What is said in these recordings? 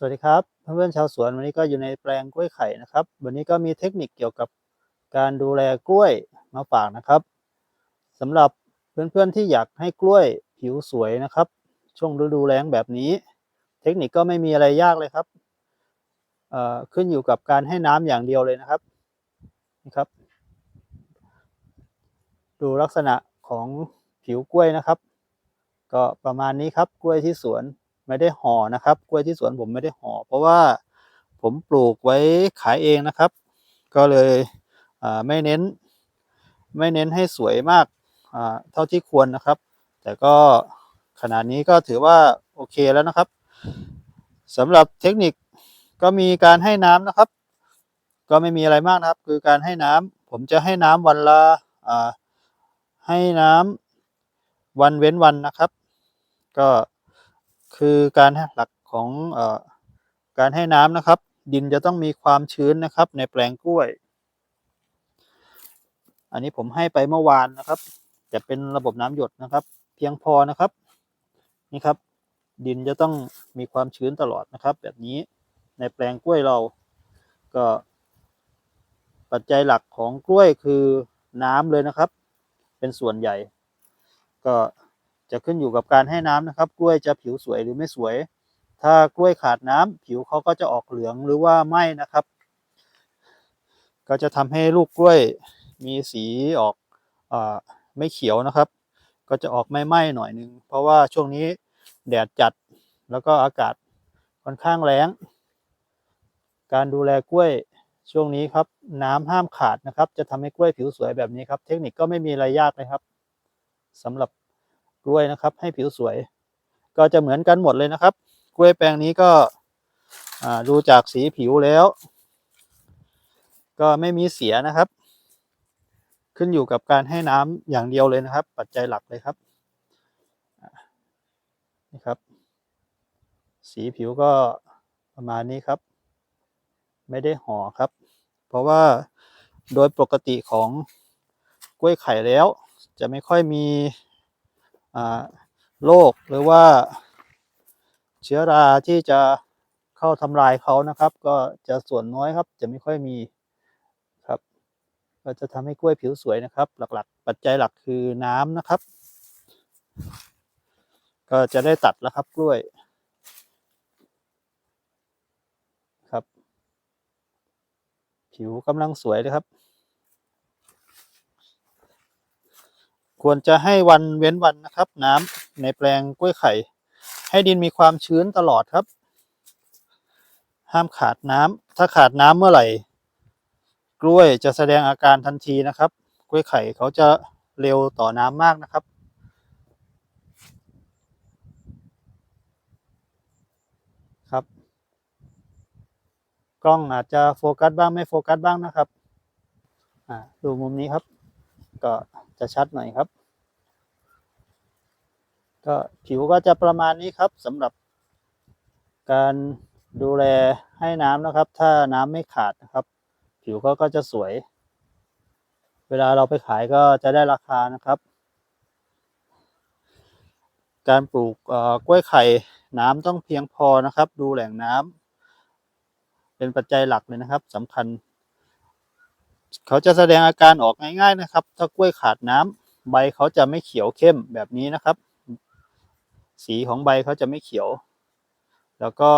สวัสดีครับเพื่อนๆชาวสวนวันนี้ก็อยู่ในแปลงกล้วยไข่นะครับ วันนี้ก็มีเทคนิคเกี่ยวกับการดูแลกล้วยมาฝากนะครับสำหรับเพื่อนๆที่อยากให้กล้วยผิวสวยนะครับ ช่วงฤดูแล้งแบบนี้ เทคนิคก็ไม่มีอะไรยากเลยครับเอ่อขึ้นอยู่กับการให้น้ำอย่างเดียวเลยนะครับนี่ครับ ดูลักษณะของผิวกล้วยนะครับ ก็ประมาณนี้ครับกล้วยที่สวน ไม่ได้ห่อนะครับ กล้วยที่สวนผมไม่ได้ห่อเพราะว่าผมปลูกไว้ขายเองนะครับ ก็เลยไม่เน้น ไม่เน้นให้สวยมากเท่าที่ควรนะครับ แต่ก็ขนาดนี้ก็ถือว่าโอเคแล้วนะครับสำหรับเทคนิคก็มีการให้น้ำนะครับ ก็ไม่มีอะไรมากนะครับ คือการให้น้ำผมจะให้น้ำวันละให้น้ำวันเว้นวันนะครับ ก็ คือการให้หลักของออการให้น้ำนะครับ ดินจะต้องมีความชื้นนะครับ ในแปลงกล้วย อันนี้ผมให้ไปเมื่อวานนะครับ จะเป็นระบบน้ำหยดนะครับ เพียงพอนะครับนี่ครับ ดินจะต้องมีความชื้นตลอดนะครับ แบบนี้ในแปลงกล้วยเราก็ปัจจัยหลักของกล้วยคือน้ำเลยนะครับ เป็นส่วนใหญ่ ก็ จะขึ้นอยู่กับการให้น้ำนะครับ กล้วยจะผิวสวยหรือไม่สวย ถ้ากล้วยขาดน้ำผิวเขาก็จะออกเหลืองหรือว่าไหม้นะครับ ก็จะทำให้ลูกกล้วยมีสีออกอไม่เขียวนะครับ ก็จะออกไม่ไหม้หน่อยนึง เพราะว่าช่วงนี้แดดจัดแล้วก็อากาศค่อนข้างแล้งการดูแลกล้วยช่วงนี้ครับ น้ำห้ามขาดนะครับ จะทำให้กล้วยผิวสวยแบบนี้ครับ เทคนิคก็ไม่มีอะไรยากเลยครับสำหรับ กล้วยนะครับ ให้ผิวสวย ก็จะเหมือนกันหมดเลยนะครับ กล้วยแปลงนี้ก็ดูจากสีผิวแล้ว ก็ไม่มีเสียนะครับ ขึ้นอยู่กับการให้น้ำอย่างเดียวเลยนะครับ ปัจจัยหลักเลยครับนี่ครับ สีผิวก็ประมาณนี้ครับ ไม่ได้ห่อครับ เพราะว่าโดยปกติของกล้วยไข่แล้ว จะไม่ค่อยมี โรคหรือว่าเชื้อราที่จะเข้าทำลายเขานะครับ ก็จะส่วนน้อยครับ จะไม่ค่อยมีครับ ก็จะทำให้กล้วยผิวสวยนะครับ หลักๆ ปัจจัยหลักคือน้ำนะครับ ก็จะได้ตัดแล้วครับกล้วยครับ ผิวกำลังสวยเลยครับ ควรจะให้วันเว้นวันนะครับ น้ำในแปลงกล้วยไข่ ให้ดินมีความชื้นตลอดครับ ห้ามขาดน้ำถ้าขาดน้ำเมื่อไหร่ กล้วยจะแสดงอาการทันทีนะครับ กล้วยไข่เขาจะเร็วต่อน้ำมากนะครับครับ กล้องอาจจะโฟกัสบ้างไม่โฟกัสบ้างนะครับ อ่าดูมุมนี้ครับ ก็จะชัดหน่อยครับ ก็ผิวก็จะประมาณนี้ครับสำหรับ การดูแลให้น้ำนะครับ ถ้าน้ำไม่ขาดนะครับ ผิวก็ก็จะสวย เวลาเราไปขายก็จะได้ราคานะครับ การปลูกกล้วยไข่น้ำต้องเพียงพอนะครับ ดูแหล่งน้ำเป็นปัจจัยหลักเลยนะครับสำคัญ เขาจะแสดงอาการออกง่าย ๆนะครับ ถ้ากล้วยขาดน้ำใบเขาจะไม่เขียวเข้มแบบนี้นะครับ สีของใบเขาจะไม่เขียว แล้วก็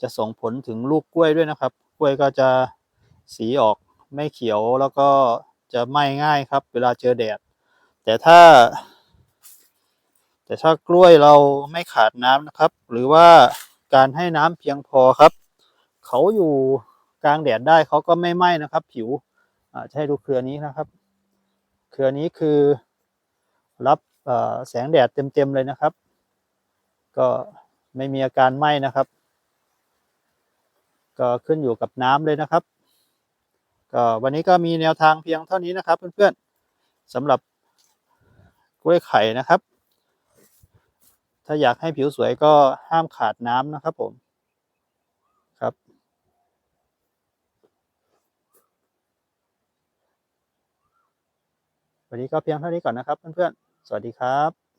จะส่งผลถึงลูกกล้วยด้วยนะครับ กล้วยก็จะสีออกไม่เขียวแล้วก็จะไหม้ง่ายครับ เวลาเจอแดด แต่ถ้า แต่ถ้ากล้วยเราไม่ขาดน้ำนะครับ หรือว่าการให้น้ำเพียงพอครับ เขาอยู่กลางแดดได้เขาก็ไม่ไหม้นะครับ ผิว จะให้ดูเครือนี้นะครับ เครือนี้คือรับแสงแดดเต็มๆเลยนะครับ ก็ไม่มีอาการไหม้นะครับ ก็ขึ้นอยู่กับน้ำเลยนะครับ ก็วันนี้ก็มีแนวทางเพียงเท่านี้นะครับ เพื่อนๆสำหรับกล้วยไข่นะครับ ถ้าอยากให้ผิวสวยก็ห้ามขาดน้ำนะครับผมครับ วันนี้ก็เพียงเท่านี้ก่อนนะครับเพื่อนๆ สวัสดีครับ